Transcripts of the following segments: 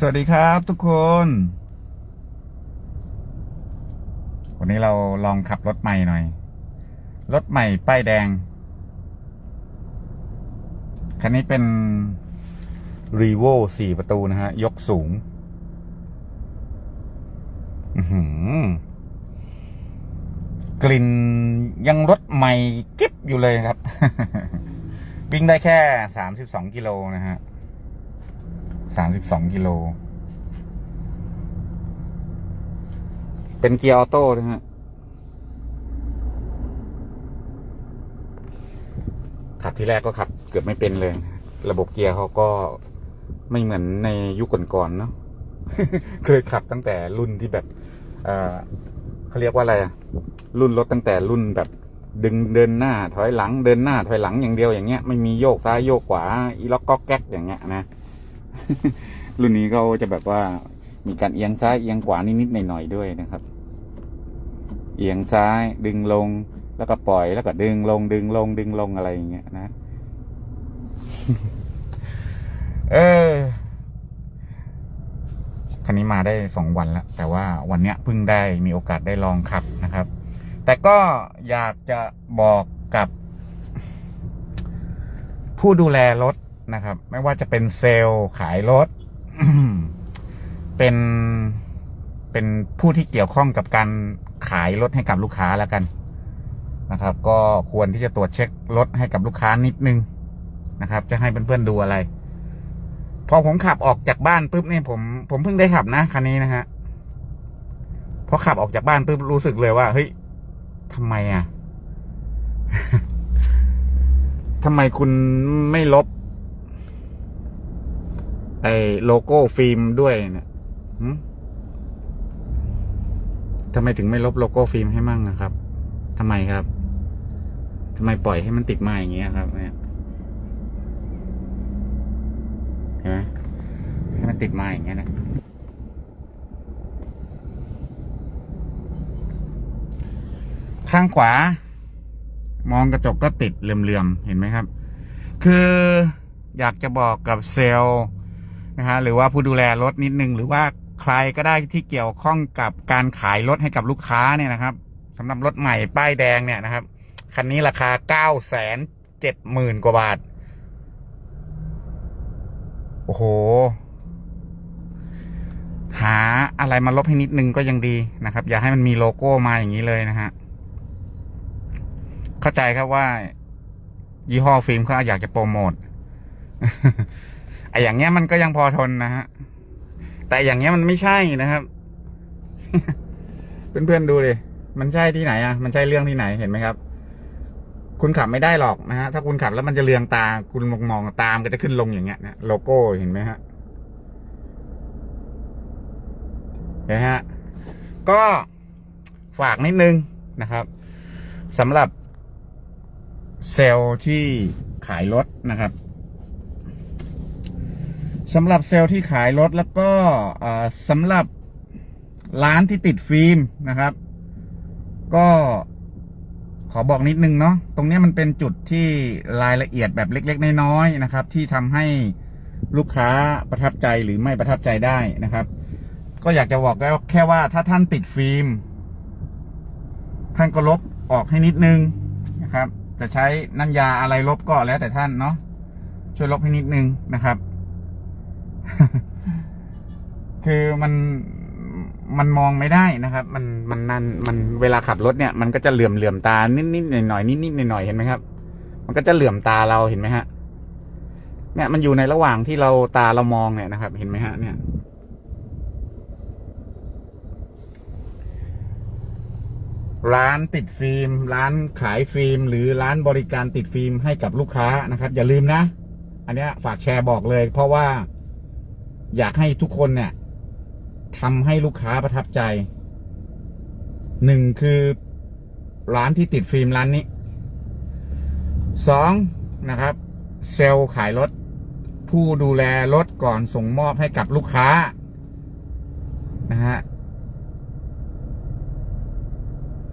สวัสดีครับทุกคน วันนี้เราลองขับรถใหม่หน่อย รถใหม่ป้ายแดง คันนี้เป็น r e v o สี่ประตูนะฮะ ยกสูงหกลิ่นยังรถใหม่กิ๊บอยู่เลยครับ วิ่งได้แค่สามสิบสองกิโลนะฮะ สามสิบสองกิโล เป็นเกียร์ออโต้นะฮะ ขับที่แรกก็ขับเกือบไม่เป็นเลย ระบบเกียร์เขาก็ไม่เหมือนในยุคก่อนๆเนาะ เคยขับตั้งแต่รุ่นที่แบบ เออเขาเรียกว่าอะไรอะรุ่นรถตั้งแต่รุ่นแบบดึงเดินหน้าถอยหลังเดินหน้าถอยหลังอย่างเดียวอย่างเงี้ยไม่มีโยกซ้ายโยกขวาอีล็อกก็แก๊กอย่างเงี้ยนะ รุ่นนี้เขาจะแบบว่ามีการเอียงซ้ายเอียงขวานิดๆหน่อยๆด้วยนะครับ เอียงซ้ายดึงลงแล้วก็ปล่อยแล้วก็ดึงลงดึงลงดึงลงอะไรอย่างเงี้ยนะ เออคันนี้มาได้สองวันแล้ว แต่ว่าวันเนี้ยเพิ่งได้มีโอกาสได้ลองขับนะครับ แต่ก็อยากจะบอกกับ ผู้ดูแลรถ นะครับ ไม่ว่าจะเป็นเซลล์ขายรถ เป็นเป็นผู้ที่เกี่ยวข้องกับการขายรถให้กับลูกค้าแล้วกันนะครับ ก็ควรที่จะตรวจเช็ครถให้กับลูกค้านิดนึงนะครับ จะให้เพื่อนๆดูอะไร พอผมขับออกจากบ้านปุ๊บเนี่ยผมผมเพิ่งได้ขับนะคันนี้นะฮะพอขับออกจากบ้านปุ๊บรู้สึกเลยว่า เฮ้ยทำไมอะทำไมคุณไม่ลบ ไอ้โลโก้ฟิล์มด้วยเนี่ยทำไมถึงไม่ลบโลโก้ฟิล์มให้มั่งนะครับทำไมครับทำไมปล่อยให้มันติดมาอย่างเงี้ยครับ เนี่ยเห็นไหมให้มันติดมาอย่างเงี้ยนะข้างขวา มองกระจกก็ติดเหลื่อมๆเห็นไหมครับ คืออยากจะบอกกับเซลล์ นะฮะหรือว่าผู้ดูแลรถนิดนึง หรือว่าใครก็ได้ที่เกี่ยวข้องกับการขายรถให้กับลูกค้าเนี่ยนะครับสำหรับรถใหม่ป้ายแดงเนี่ยนะครับ คันนี้ราคาเก้าแสนเจ็ดหมื่นกว่าบาท โอ้โห หาอะไรมาลบให้นิดนึงก็ยังดีนะครับ อย่าให้มันมีโลโก้มาอย่างนี้เลยนะฮะ เข้าใจครับว่า ยี่ห้อฟิล์มเขาอยากจะโปรโมท ไออย่างเงี้ยมันก็ยังพอทนนะฮะ แต่อย่างเงี้ยมันไม่ใช่นะครับ เพื่อนๆดูเลย มันใช่ที่ไหนอะ มันใช่เรื่องที่ไหนเห็นไหมครับ คุณขับไม่ได้หรอกนะฮะ ถ้าคุณขับแล้วมันจะเลืองตา คุณมองมองตามก็จะขึ้นลงอย่างเงี้ยนะโลโก้เห็นไหมฮะเห็นไหมฮะ ก็ฝากนิดนึงนะครับสำหรับเซลล์ที่ขายรถนะครับ สำหรับเซลล์ที่ขายรถแล้วก็สำหรับร้านที่ติดฟิล์มนะครับ ก็ขอบอกนิดนึงเนาะตรงนี้มันเป็นจุดที่รายละเอียดแบบเล็ก ๆ น้อยๆนะครับ ที่ทำให้ลูกค้าประทับใจหรือไม่ประทับใจได้นะครับ ก็อยากจะบอกแล้วแค่ว่าถ้าท่านติดฟิล์มท่านก็ลบออกให้นิดนึงนะครับ จะใช้น้ำยาอะไรลบก็แล้วแต่ท่านเนาะช่วยลบให้นิดนึงนะครับ คือมันมันมองไม่ได้นะครับ มันมันนันมันเวลาขับรถเนี่ย มันก็จะเหลื่อมเหลื่อมตานิดนิดหน่อยหน่อยนิดนิดหน่อยหน่อยเห็นไหมครับ มันก็จะเหลื่อมตาเราเห็นไหมฮะ เนี่ยมันอยู่ในระหว่างที่เราตาเรามองเนี่ยนะครับ เห็นไหมฮะ เนี่ย ร้านติดฟิล์ม ร้านขายฟิล์ม หรือร้านบริการติดฟิล์มให้กับลูกค้านะครับ อย่าลืมนะ อันเนี้ยฝากแชร์บอกเลย เพราะว่า อยากให้ทุกคนเนี่ยทำให้ลูกค้าประทับใจหนึ่งคือร้านที่ติดฟิล์มร้านนี้สองนะครับ เซลล์ขายรถ ผู้ดูแลรถก่อนส่งมอบให้กับลูกค้านะฮะ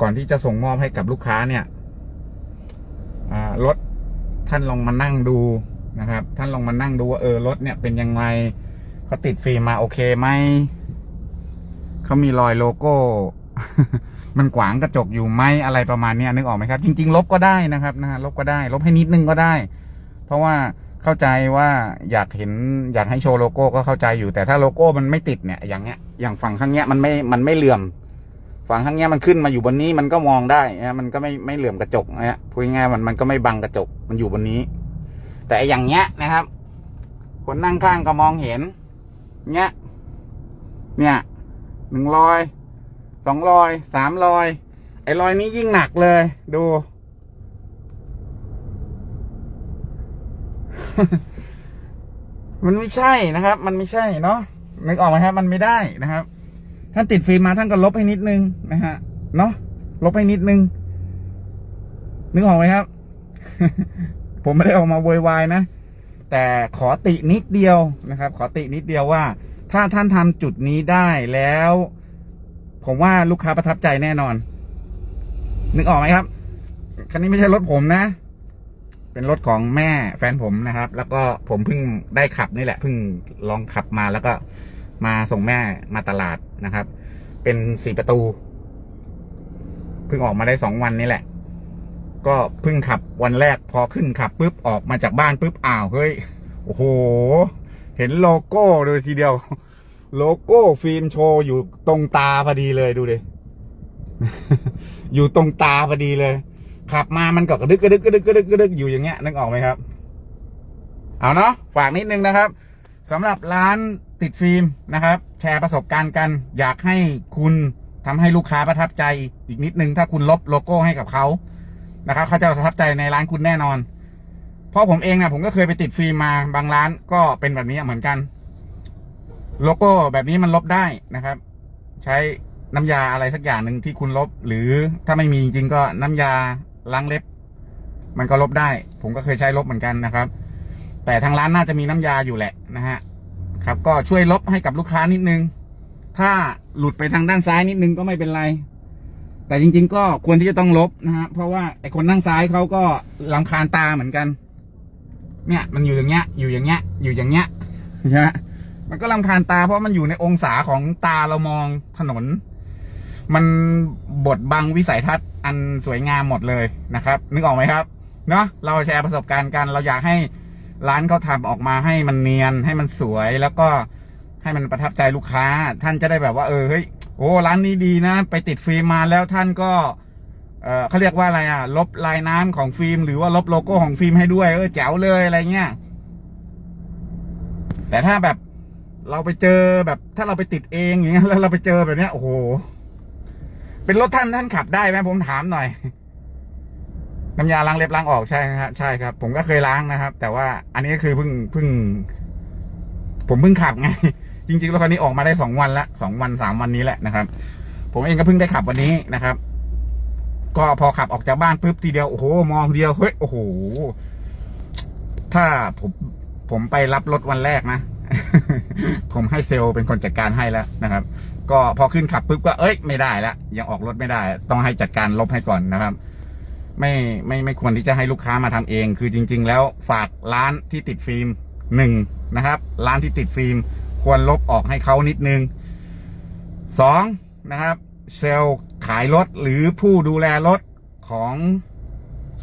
ก่อนที่จะส่งมอบให้กับลูกค้าเนี่ยรถท่านลองมานั่งดูนะครับ ท่านลองมานั่งดูว่าเออรถเนี่ยเป็นยังไง เขาติดฟิล์มมาโอเคไหมเขามีรอยโลโก้ มันขวางกระจกอยู่ไหมอะไรประมาณนี้นึกออกไหมครับ จริง ๆ ลบก็ได้นะครับนะฮะลบก็ได้ ลบให้นิดนึงก็ได้ เพราะว่าเข้าใจว่าอยากเห็นอยากให้โชว์โลโก้ก็เข้าใจอยู่ แต่ถ้าโลโก้มันไม่ติดเนี่ย อย่างเงี้ย อย่างฝั่งข้างเนี้ยมันไม่มันไม่เหลื่อมฝั่งข้างเนี้ยมันขึ้นมาอยู่บนนี้มันก็มองได้นะมันก็ไม่ไม่เหลื่อมกระจกนะฮะพูดง่ายมันมันก็ไม่บังกระจกมันอยู่บนนี้ แต่ไออย่างเงี้ยนะครับ คนนั่งข้างก็มองเห็น เนี้ย เนี่ยหนึ่งรอย สองรอย สามรอย ไอ้รอยนี้ยิ่งหนักเลย ดู มันไม่ใช่นะครับ มันไม่ใช่เนาะ นึกออกไหมครับ มันไม่ได้นะครับท่านติดฟิล์มมาท่านก็ลบให้นิดนึงนะฮะ เนาะ ลบให้นิดนึง นึกออกไหมครับ ผมไม่ได้ออกมาโวยวายนะ แต่ขอตินิดเดียวนะครับ ขอตินิดเดียวว่า ถ้าท่านทำจุดนี้ได้แล้ว ผมว่าลูกค้าประทับใจแน่นอน นึกออกไหมครับคันนี้ไม่ใช่รถผมนะ เป็นรถของแม่แฟนผมนะครับ แล้วก็ผมเพิ่งได้ขับนี่แหละเพิ่งลองขับมาแล้วก็มาส่งแม่มาตลาดนะครับ เป็นสี่ประตูเพิ่งออกมาได้สองวันนี้แหละ ก็เพิ่งขับวันแรกพอขึ้นขับปุ๊บออกมาจากบ้านปุ๊บอ้าวเฮ้ยโอ้โห เห็นโลโก้เลยทีเดียว โลโก้ฟิล์มโชว์อยู่ตรงตาพอดีเลยดูดิอยู่ตรงตาพอดีเลย ขับมามันก็กระดึกกระดึกกระดึกกระดึกกระดึกอยู่อย่างเงี้ยนึกออกไหมครับ เอาเนาะฝากนิดนึงนะครับสำหรับร้านติดฟิล์มนะครับ แชร์ประสบการณ์กัน อยากให้คุณทำให้ลูกค้าประทับใจอีกนิดนึงถ้าคุณลบโลโก้ให้กับเขา นะครับเขาจะประทับใจในร้านคุณแน่นอน เพราะผมเองนะผมก็เคยไปติดฟิล์มมาบางร้านก็เป็นแบบนี้เหมือนกัน โลโก้แบบนี้มันลบได้นะครับ ใช้น้ำยาอะไรสักอย่างหนึ่งที่คุณลบ หรือถ้าไม่มีจริงก็น้ำยาล้างเล็บ มันก็ลบได้ ผมก็เคยใช้ลบเหมือนกันนะครับ แต่ทางร้านน่าจะมีน้ำยาอยู่แหละนะฮะครับ ก็ช่วยลบให้กับลูกค้านิดนึง ถ้าหลุดไปทางด้านซ้ายนิดนึงก็ไม่เป็นไร แต่จริง ๆ ก็ควรที่จะต้องลบนะฮะเพราะว่าไอ้คนนั่งซ้ายเขาก็ลำคาญตาเหมือนกัน เนี่ย มันอยู่อย่างเงี้ย อยู่อย่างเงี้ย อยู่อย่างเงี้ยนะฮะมันก็ลำคาญตาเพราะมันอยู่ในองศาของตาเรามองถนน มันบดบังวิสัยทัศน์อันสวยงามหมดเลยนะครับ นึกออกไหมครับ เนาะเราแชร์ประสบการณ์กันเราอยากให้ร้านเขาทำออกมาให้มันเนียนให้มันสวยแล้วก็ให้มันประทับใจลูกค้า ท่านจะได้แบบว่าเออเฮ้ย โอ้ร้านนี้ดีนะ ไปติดฟิล์มมาแล้วท่านก็เออเขาเรียกว่าอะไรอะ ลบลายน้ำของฟิล์ม หรือว่าลบโลโก้ของฟิล์มให้ด้วยเออแจ๋วเลยอะไรเงี้ยแต่ถ้าแบบเราไปเจอแบบ ถ้าเราไปติดเองอย่างเงี้ยแล้วเราไปเจอแบบเนี้ยโอ้โหเป็นรถท่านท่านขับได้ไหมผมถามหน่อยน้ำยาล้างเล็บล้างออกใช่ครับใช่ครับ ผมก็เคยล้างนะครับ แต่ว่าอันนี้ก็คือเพิ่งเพิ่ง ผมเพิ่งขับไง จริงๆรถคันนี้ออกมาได้สองวันละสองวันสามวันนี้แหละนะครับ ผมเองก็เพิ่งได้ขับวันนี้นะครับ ก็พอขับออกจากบ้านปุ๊บทีเดียวโอ้โหมองเดียวเฮ้ยโอ้โหถ้าผมผมไปรับรถวันแรกนะ ผมให้เซลเป็นคนจัดการให้แล้วนะครับ ก็พอขึ้นขับปุ๊บก็เอ้ยไม่ได้ล้วยังออกรถไม่ได้ ต้องให้จัดการลบให้ก่อนนะครับ ไม่ไม่ไม่ควรที่จะให้ลูกค้ามาทำเอง คือจริง ๆ แล้วฝากร้านที่ติดฟิล์มหนึ่งนะครับ ร้านที่ติดฟิล์ม ควรลบออกให้เขานิดนึงสองนะครับเซลล์ขายรถหรือผู้ดูแลรถของ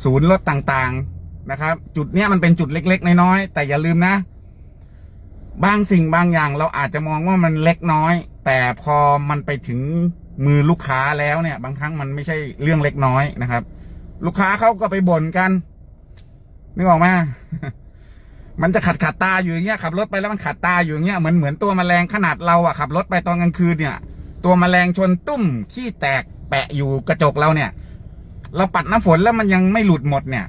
ศูนย์รถต่างๆนะครับ จุดเนี้ยมันเป็นจุดเล็ก ๆ น้อยๆแต่อย่าลืมนะ บางสิ่งบางอย่างเราอาจจะมองว่ามันเล็กน้อย แต่พอมันไปถึงมือลูกค้าแล้วเนี่ย บางครั้งมันไม่ใช่เรื่องเล็กน้อยนะครับ ลูกค้าเขาก็ไปบ่นกันนึกออกไหม มันจะขัดขัดตาอยู่อย่างเงี้ยขับรถไปแล้วมันขัดตาอยู่อย่างเงี้ยเหมือนเหมือนตัวแมลงขนาดเราอะขับรถไปตอนกลางคืนเนี่ย ตัวแมลงชนตุ้มขี้แตกแปะอยู่กระจกเราเนี่ย เราปัดน้ำฝนแล้วมันยังไม่หลุดหมดเนี่ย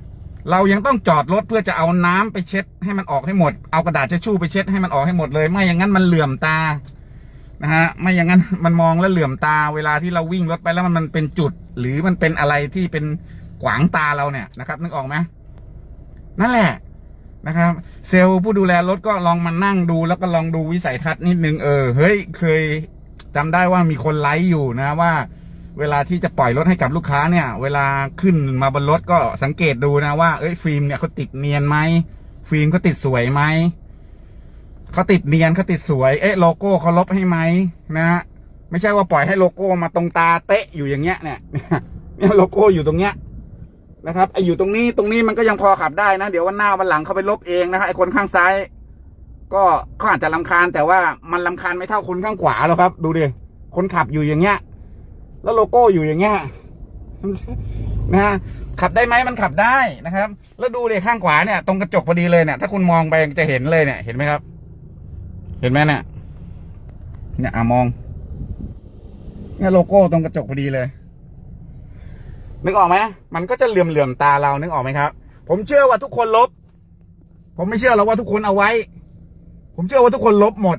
เรายังต้องจอดรถเพื่อจะเอาน้ำไปเช็ดให้มันออกให้หมด เอากระดาษเช็ดชู่ไปเช็ดให้มันออกให้หมดเลย ไม่อย่างนั้นมันเหลื่อมตานะฮะไม่อย่างนั้นมันมองแล้วเหลื่อมตาเวลาที่เราวิ่งรถไปแล้วมันมันเป็นจุด หรือมันเป็นอะไรที่เป็นขวางตาเราเนี่ยนะครับ นึกออกไหมนั่นแหละ นะครับ เซลล์ผู้ดูแลรถก็ลองมานั่งดู แล้วก็ลองดูวิสัยทัศน์นิดนึงเออเฮ้ยเคยจำได้ว่ามีคนไลฟ์อยู่นะว่า เวลาที่จะปล่อยรถให้กับลูกค้าเนี่ย เวลาขึ้นมาบนรถก็สังเกตดูนะว่าเอ้ยฟิล์มเนี่ยเขาติดเนียนไหมฟิล์มเขาติดสวยไหมเขาติดเนียนเขาติดสวย เอ๊ะโลโก้เขาลบให้ไหมนะฮะไม่ใช่ว่าปล่อยให้โลโก้มาตรงตาเตะอยู่อย่างเงี้ยเนี่ยเนี่ยโลโก้อยู่ตรงเนี้ย นะครับไออยู่ตรงนี้ตรงนี้มันก็ยังพอขับได้นะ เดี๋ยววันหน้าวันหลังเขาไปลบเองนะครับไอคนข้างซ้าย ก็เขาอาจจะลำคาญ แต่ว่ามันลำคาญไม่เท่าคนข้างขวาหรอกครับ ดูดิคนขับอยู่อย่างเงี้ย แล้วโลโก้อยู่อย่างเงี้ยนะฮะขับได้ไหมมันขับได้นะครับ แล้วดูดิข้างขวาเนี่ย ตรงกระจกพอดีเลยเนี่ย ถ้าคุณมองไปจะเห็นเลยเนี่ย เห็นไหมครับ เห็นไหมเนี่ยเนี่ยอะมอง เนี่ยโลโก้ตรงกระจกพอดีเลย นึกออกไหมมันก็จะเหลื่อมเหลื่อมๆตาเรานึกออกไหมครับ ผมเชื่อว่าทุกคนลบ ผมไม่เชื่อหรอกว่าทุกคนเอาไว้ ผมเชื่อว่าทุกคนลบหมด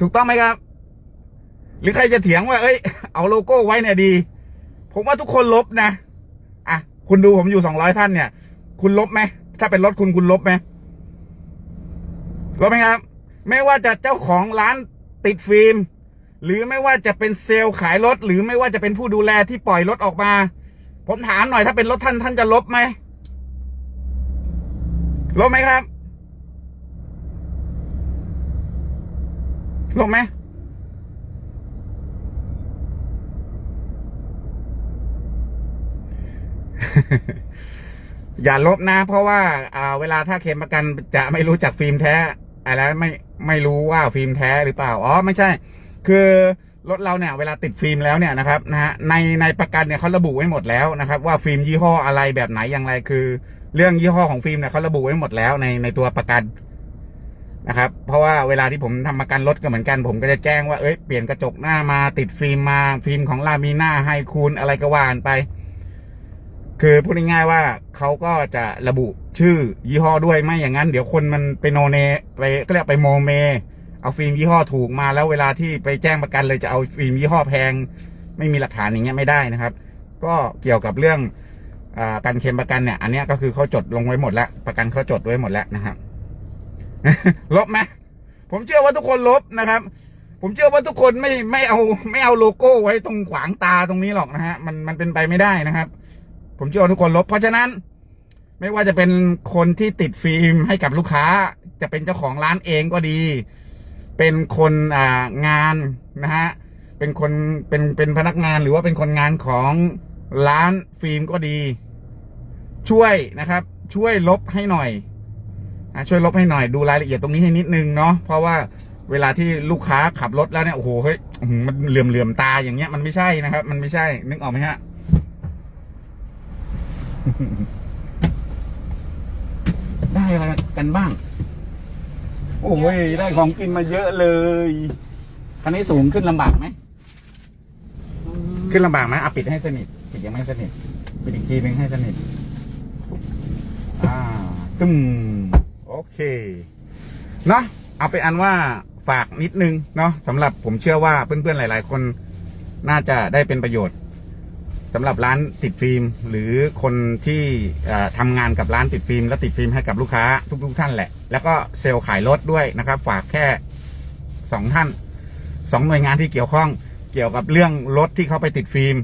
ถูกต้องไหมครับ หรือใครจะเถียงว่า เอ้ย เอาโลโก้ไว้เนี่ยดี ผมว่าทุกคนลบนะอะคุณดูผมอยู่สองร้อยท่านเนี่ย คุณลบไหมถ้าเป็นรถคุณคุณลบไหมลบไหมครับ ไม่ว่าจะเจ้าของร้านติดฟิล์มหรือไม่ว่าจะเป็นเซลล์ขายรถ หรือไม่ว่าจะเป็นผู้ดูแลที่ปล่อยรถออกมา ผมถามหน่อยถ้าเป็นรถท่านท่านจะลบไหมลบไหมครับลบไหมอย่าลบนะ เพราะว่าอ่า เวลาถ้าเคลมประกันจะไม่รู้จักฟิล์มแท้อะไรไม่ไม่รู้ว่าฟิล์มแท้หรือเปล่า อ๋อ ไม่ใช่ คือ รถเราเนี่ยเวลาติดฟิล์มแล้วเนี่ยนะครับนะฮะในในประกันเนี่ยเขาระบุไว้หมดแล้วนะครับ ว่าฟิล์มยี่ห้ออะไรแบบไหนอย่างไรคือ เรื่องยี่ห้อของฟิล์มเนี่ยเขาระบุไว้หมดแล้วในในตัวประกันนะครับ เพราะว่าเวลาที่ผมทำประกันรถก็เหมือนกัน ผมก็จะแจ้งว่าเอ้ยเปลี่ยนกระจกหน้ามาติดฟิล์มมาฟิล์มของลามีน่าให้คูณอะไรก็ว่านไป คือพูดง่ายๆว่าเขาก็จะระบุชื่อยี่ห้อด้วยไม่อย่างนั้น เดี๋ยวคนมันไปโนเนไปก็เรียกไปโมเม เอาฟิล์มยี่ห้อถูกมาแล้วเวลาที่ไปแจ้งประกันเลยจะเอาฟิล์มยี่ห้อแพง ไม่มีหลักฐานอย่างเงี้ยไม่ได้นะครับ ก็เกี่ยวกับเรื่องอการเคลมประกันเนี่ย อันนี้ก็คือเขาจดลงไว้หมดแล้วประกันเขาจดไว้หมดแล้วนะครับลบไหมผมเชื่อว่าทุกคนลบนะครับ ผมเชื่อว่าทุกคนไม่ไม่เอาไม่เอาโลโก้ไว้ตรงขวางตาตรงนี้หรอกนะฮะมันมันเป็นไปไม่ได้นะครับ ผมเชื่อว่าทุกคนลบ เพราะฉะนั้น ไม่ว่าจะเป็นคนที่ติดฟิล์มให้กับลูกค้า จะเป็นเจ้าของร้านเองก็ดี เป็นคนอ่างานนะฮะเป็นคนเป็นเป็นพนักงานหรือว่าเป็นคนงานของร้านฟิล์มก็ดี ช่วยนะครับ ช่วยลบให้หน่อยอช่วยลบให้หน่อยดูรายละเอียดตรงนี้ให้นิดนึงเนาะเพราะว่าเวลาที่ลูกค้าขับรถแล้วเนี่ยโอ้โหเฮ้ยมันเหลื่อมเหลื่อมตาอย่างเงี้ยมันไม่ใช่นะครับ มันไม่ใช่นึกออกไหมฮะได้อะไรกันบ้าง โอ้ยได้ของกินมาเยอะเลยคันนี้สูงขึ้นลำบากไหมขึ้นลำบากไหมเอาปิดให้สนิทปิดยังไม่สนิทปิดอีกทีหนึงให้สนิทอ่าตึมโอเคเนาะเอาไปนอันว่าฝากนิดนึงเนาะสำหรับผมเชื่อว่าเพื่อนๆหลาย ๆ คนน่าจะได้เป็นประโยชน์ สำหรับร้านติดฟิล์ม หรือคนที่เอ่อทำงานกับร้านติดฟิล์ม และติดฟิล์มให้กับลูกค้าทุก ๆ ท่านแหละ แล้วก็เซลล์ขายรถด้วยนะครับ ฝากแค่สองท่านสองหน่วยงานที่เกี่ยวข้องเกี่ยวกับเรื่องรถที่เขาไปติดฟิล์ม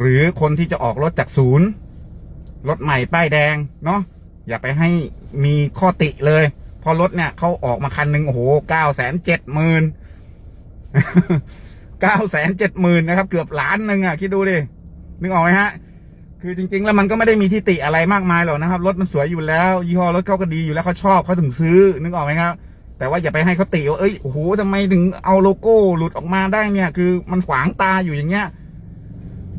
หรือคนที่จะออกรถจากศูนย์รถใหม่ป้ายแดงเนาะอย่าไปให้มีข้อติเลยเพอรถเนี่ยเขาออกมาคันหนึ่งโอ้โหเก้าแสนเจ็ดหมื่นเก้าแสนเจ็ดหมื่นนะครับ เกือบล้านหนึ่งอะ คิดดูดินึกออกไหมฮะ คือจริงๆ แล้วมันก็ไม่ได้มีที่ติอะไรมากมายหรอกนะครับรถมันสวยอยู่แล้ว ยี่ห้อรถเขาก็ดีอยู่แล้วเขาชอบเขาถึงซื้อนึกออกไหมครับแต่ว่าอย่าไปให้เขาติว่าเอ้ยโอ้โหทำไมถึงเอาโลโก้หลุดออกมาได้เนี่ย คือมันขวางตาอยู่อย่างเงี้ย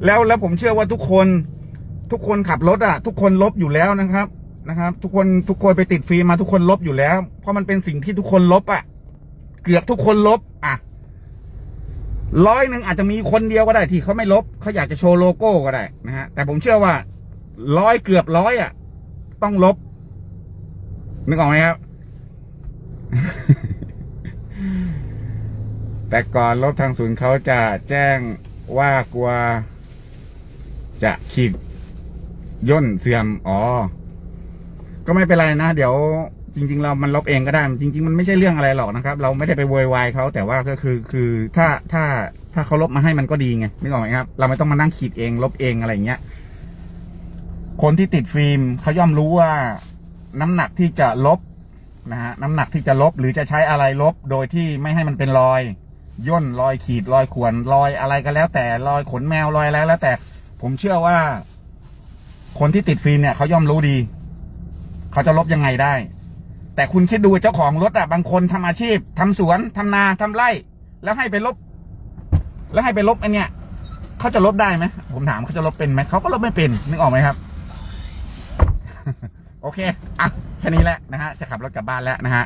แล้วแล้วผมเชื่อว่าทุกคนทุกคนขับรถอะ ทุกคนลบอยู่แล้วนะครับนะครับ ทุกคนทุกคนไปติดฟิล์มมาทุกคนลบอยู่แล้ว เพราะมันเป็นสิ่งที่ทุกคนลบอะ เกือบทุกคนลบ ร้อยหนึ่งอาจจะมีคนเดียวก็ได้ที่เขาไม่ลบเขาอยากจะโชว์โลโก้ก็ได้นะฮะแต่ผมเชื่อว่าร้อยเกือบร้อยอะ ต้องลบนึกออกไหมครับ แต่ก่อนลบทางศูนย์เขาจะแจ้งว่ากลัว จะขีดย่นเสื่อม อ๋อ ก็ไม่เป็นไรนะ เดี๋ยว จริง ๆ เรามันลบเองก็ได้จริง ๆ มันไม่ใช่เรื่องอะไรหรอกนะครับ เราไม่ได้ไปโวยวายเขาแต่ว่าก็คือคือถ้าถ้าถ้าเขาลบมาให้มันก็ดีไงนึกออกไหมครับ เราไม่ต้องมานั่งขีดเอง ลบเองอะไรอย่างเงี้ยคนที่ติดฟิล์มเขาย่อมรู้ว่าน้ำหนักที่จะลบนะฮะน้ำหนักที่จะลบหรือจะใช้อะไรลบโดยที่ไม่ให้มันเป็นรอยย่นรอยขีดรอยข่วนรอยอะไรก็แล้ว แต่รอยขนแมวรอยอะไรแล้วแต่ ผมเชื่อว่า คนที่ติดฟิล์มเนี่ยเขาย่อมรู้ดี เขาจะลบยังไงได้ แต่คุณคิดดูเจ้าของรถอะบางคนทำอาชีพทำสวนทำนาทำไร่ แล้วให้ไปลบ แล้วให้ไปลบไอันเนี้ยเขาจะลบได้ไหมผมถามเขาจะลบเป็นไหมเขาก็ลบไม่เป็นนึกออกไหมครับ โอเคอะแค่นี้แหละนะฮะจะขับรถกลับบ้านแล้วนะฮะ